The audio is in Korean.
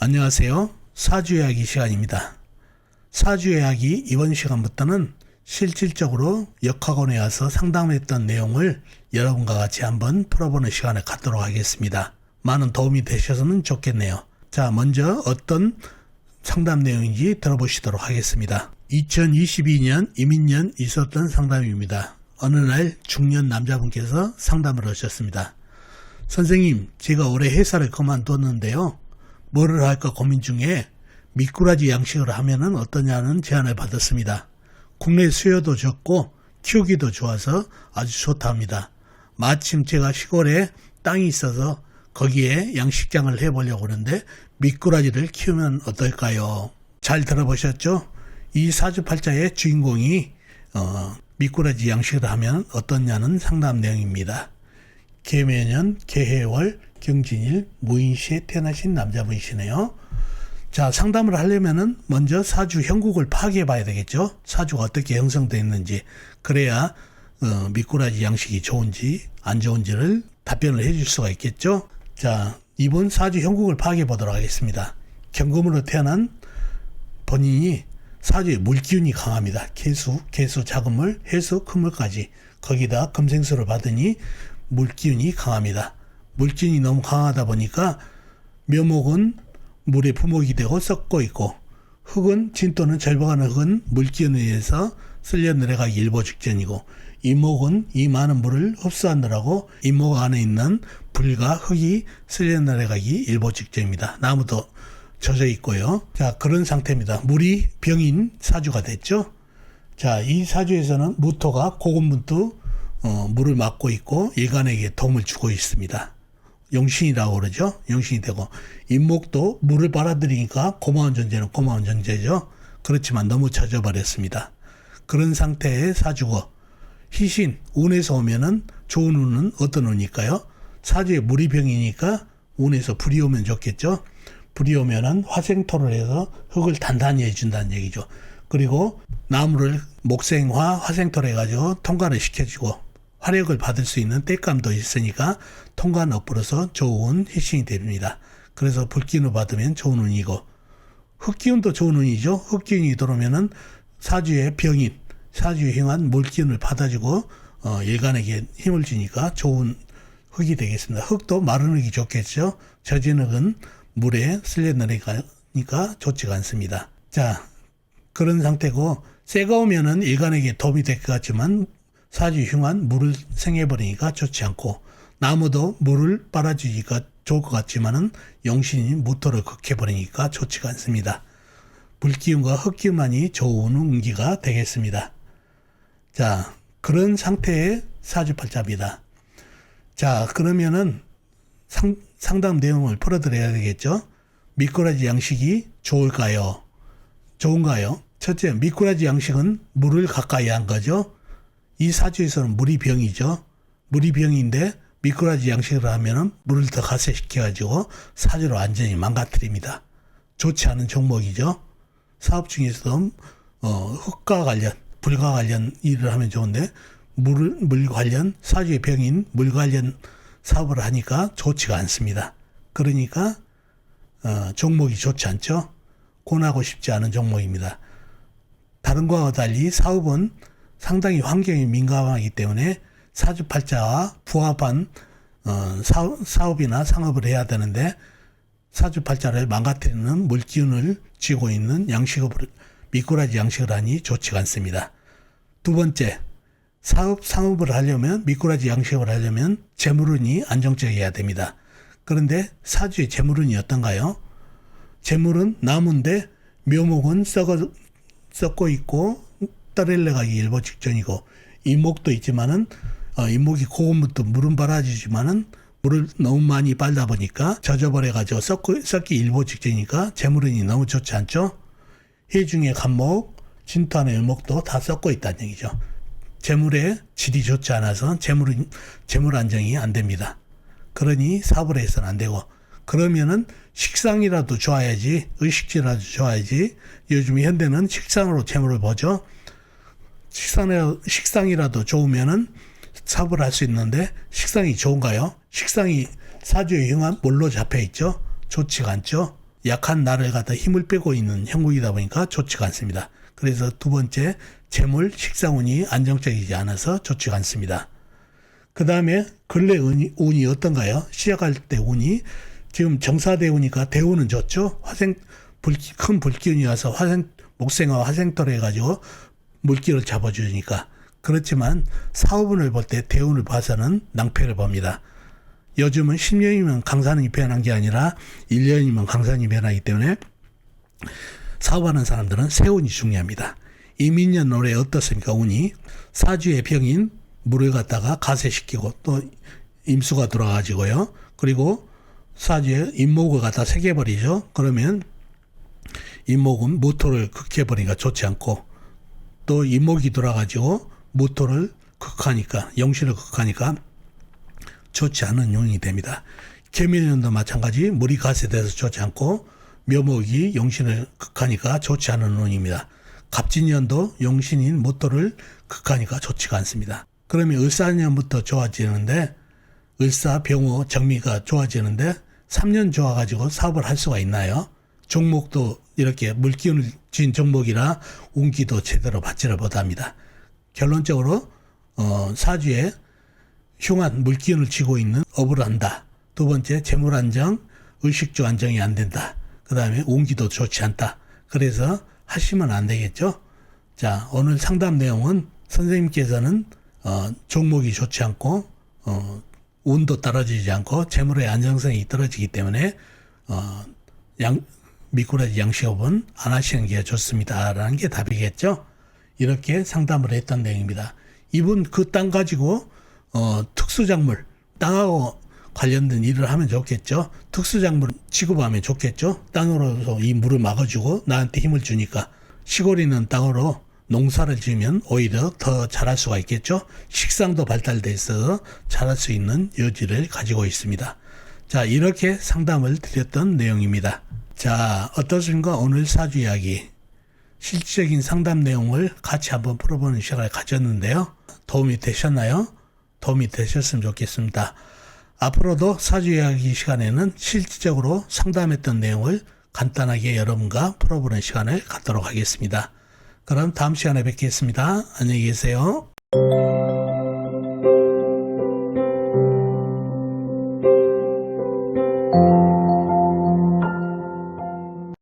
안녕하세요. 사주이야기 시간입니다. 사주이야기 이번 시간부터는 실질적으로 역학원에 와서 상담했던 내용을 여러분과 같이 한번 풀어보는 시간을 갖도록 하겠습니다. 많은 도움이 되셔서는 좋겠네요. 자, 먼저 어떤 상담 내용인지 들어보시도록 하겠습니다. 2022년 이민년 있었던 상담입니다. 어느 날 중년 남자분께서 상담을 하셨습니다. 선생님, 제가 올해 회사를 그만뒀는데요. 뭐를 할까 고민 중에 미꾸라지 양식을 하면은 어떠냐는 제안을 받았습니다. 국내 수요도 적고 키우기도 좋아서 아주 좋다 합니다. 마침 제가 시골에 땅이 있어서 거기에 양식장을 해보려고 하는데 미꾸라지를 키우면 어떨까요? 잘 들어보셨죠? 이 사주팔자의 주인공이 어, 미꾸라지 양식을 하면 어떻냐는 상담 내용입니다. 개매년, 개해월, 경진일, 무인시에 태어나신 남자분이시네요. 자, 상담을 하려면은 먼저 사주 형국을 파악해 봐야 되겠죠? 사주가 어떻게 형성되어 있는지. 그래야, 어, 미꾸라지 양식이 좋은지, 안 좋은지를 답변을 해 줄 수가 있겠죠? 자, 이번 사주 형국을 파악해 보도록 하겠습니다. 경금으로 태어난 본인이 사주에 물기운이 강합니다. 개수, 개수, 작은물, 해수, 큰물까지. 거기다 금생수를 받으니 물기운이 강합니다. 물기운이 너무 강하다 보니까 묘목은 물의 부목이 되고 썩고 있고 흙은 진또는 절반의 흙은 물기운에 의해서 쓸려 내려가기 일보 직전이고 이목은 이 많은 물을 흡수하느라고 이목 안에 있는 불과 흙이 쓸려 내려가기 일보 직전입니다. 나무도 젖어 있고요. 자 그런 상태입니다. 물이 병인 사주가 됐죠. 자이 사주에서는 무토가 고군분투 어, 물을 막고 있고 일간에게 도움을 주고 있습니다. 용신이라고 그러죠. 용신이 되고 인목도 물을 빨아들이니까 고마운 존재는 고마운 존재죠. 그렇지만 너무 젖어버렸습니다. 그런 상태의 사주고 희신 운에서 오면은 좋은 운은 어떤 운일까요? 사주에 물이 병이니까 운에서 불이 오면 좋겠죠. 불이 오면은 화생토를 해서 흙을 단단히 해준다는 얘기죠. 그리고 나무를 목생화 화생토를 해가지고 통과를 시켜주고 화력을 받을 수 있는 때감도 있으니까 통관 엎으로서 좋은 희신이 됩니다. 그래서 불기운을 받으면 좋은 운이고 흙기운도 좋은 운이죠. 흙기운이 들어오면은 사주의 병인, 사주의 행한 물기운을 받아주고 어, 일간에게 힘을 주니까 좋은 흙이 되겠습니다. 흙도 마른 흙이 좋겠죠. 젖은 흙은 물에 쓸려 내려가니까 좋지가 않습니다. 자, 그런 상태고 새가 오면은 일간에게 도움이 될 것 같지만 사주 흉한 물을 생해버리니까 좋지 않고 나무도 물을 빨아주기가 좋을 것 같지만은 영신이 무토를 극해버리니까 좋지가 않습니다. 불기운과 흙기운만이 좋은 운기가 되겠습니다. 자, 그런 상태의 사주팔자입니다. 자, 그러면은 상, 상담 내용을 풀어드려야 되겠죠? 미꾸라지 양식이 좋을까요? 좋은가요? 첫째, 미꾸라지 양식은 물을 가까이 한 거죠. 이 사주에서는 물이 병이죠. 물이 병인데 미꾸라지 양식을 하면은 물을 더 가세시켜가지고 사주를 완전히 망가뜨립니다. 좋지 않은 종목이죠. 사업 중에서도 어, 흙과 관련, 불과 관련 일을 하면 좋은데 물, 물 관련 사주의 병인 물 관련 사업을 하니까 좋지가 않습니다. 그러니까 어, 종목이 좋지 않죠. 권하고 싶지 않은 종목입니다. 다른 거와 달리 사업은 상당히 환경에 민감하기 때문에 사주팔자와 부합한 어, 사업, 이나 상업을 해야 되는데 사주팔자를 망가뜨리는 물기운을 쥐고 있는 양식을 미꾸라지 양식을 하니 좋지가 않습니다. 두 번째, 사업 상업을 하려면 미꾸라지 양식을 하려면 재물운이 안정적이어야 됩니다. 그런데 사주의 재물운이 어떤가요? 재물은 나무인데 묘목은 썩어 썩고 있고 떨어내가기 일보 직전이고 이목도 있지만은 어, 이목이 고음부터 물은 빨아지지만은 물을 너무 많이 빨다 보니까 젖어버려 가지고 썩고 썩기 일보 직전이니까 재물운이 너무 좋지 않죠. 해중의 간목, 진토안의 일목도 다 썩고 있다는 얘기죠. 재물의 질이 좋지 않아서 재물 재물 안정이 안 됩니다. 그러니 사업을 해서는 안 되고 그러면은 식상이라도 좋아야지 의식지라도 좋아야지 요즘 현대는 식상으로 재물을 보죠. 식상이라도, 식상이라도 좋으면은 사업을 할수 있는데 식상이 좋은가요? 식상이 사주에 형한 뭘로 잡혀 있죠? 좋지가 않죠. 약한 나를 갖다 힘을 빼고 있는 형국이다 보니까 좋지가 않습니다. 그래서 두 번째 재물 식상운이 안정적이지 않아서 좋지가 않습니다. 그 다음에 근래 운이, 운이 어떤가요? 시작할 때 운이 지금 정사대운이니까 대운은 좋죠. 화생 불, 큰 불기운이 와서 화생 목생화 화생토로 해가지고 물기를 잡아주니까 그렇지만 사업운을 볼 때 대운을 봐서는 낭패를 봅니다. 요즘은 10년이면 강산이 변한 게 아니라 1년이면 강산이 변하기 때문에 사업하는 사람들은 세운이 중요합니다. 이민년 올해 어떻습니까? 운이 사주의 병인 물을 갖다가 가세시키고 또 임수가 들어가지고요. 그리고 사주에 임목을 갖다 새겨버리죠. 그러면 임목은 무토를 극해버리니까 좋지 않고 또 임목이 돌아가지고 무토를 극하니까 영신을 극하니까 좋지 않은 용이 됩니다. 개미년도 마찬가지 물이 가세돼서 좋지 않고 묘목이 용신을 극하니까 좋지 않은 운입니다. 갑진년도 용신인 모토를 극하니까 좋지가 않습니다. 그러면 을사년부터 좋아지는데 을사, 병호, 정미가 좋아지는데 3년 좋아가지고 사업을 할 수가 있나요? 종목도 이렇게 물기운을 쥔 종목이라 운기도 제대로 받지를 못합니다. 결론적으로 어, 사주에 흉한 물기운을 쥐고 있는 업을 한다. 두 번째 재물 안정, 의식주 안정이 안 된다. 그 다음에 운기도 좋지 않다. 그래서 하시면 안 되겠죠. 자 오늘 상담 내용은 선생님께서는 어, 종목이 좋지 않고 어, 운도 떨어지지 않고 재물의 안정성이 떨어지기 때문에 어, 양 미꾸라지 양식업은 안 하시는 게 좋습니다라는 게 답이겠죠. 이렇게 상담을 했던 내용입니다. 이분 그 땅 가지고 어, 특수작물 땅하고 관련된 일을 하면 좋겠죠. 특수작물 취급하면 좋겠죠. 땅으로서 이 물을 막아주고 나한테 힘을 주니까 시골 있는 땅으로 농사를 지으면 오히려 더 잘할 수가 있겠죠. 식상도 발달돼 있어 잘할 수 있는 여지를 가지고 있습니다. 자, 이렇게 상담을 드렸던 내용입니다. 자, 어떻습니까? 오늘 사주 이야기. 실질적인 상담 내용을 같이 한번 풀어보는 시간을 가졌는데요. 도움이 되셨나요? 도움이 되셨으면 좋겠습니다. 앞으로도 사주 이야기 시간에는 실질적으로 상담했던 내용을 간단하게 여러분과 풀어보는 시간을 갖도록 하겠습니다. 그럼 다음 시간에 뵙겠습니다. 안녕히 계세요.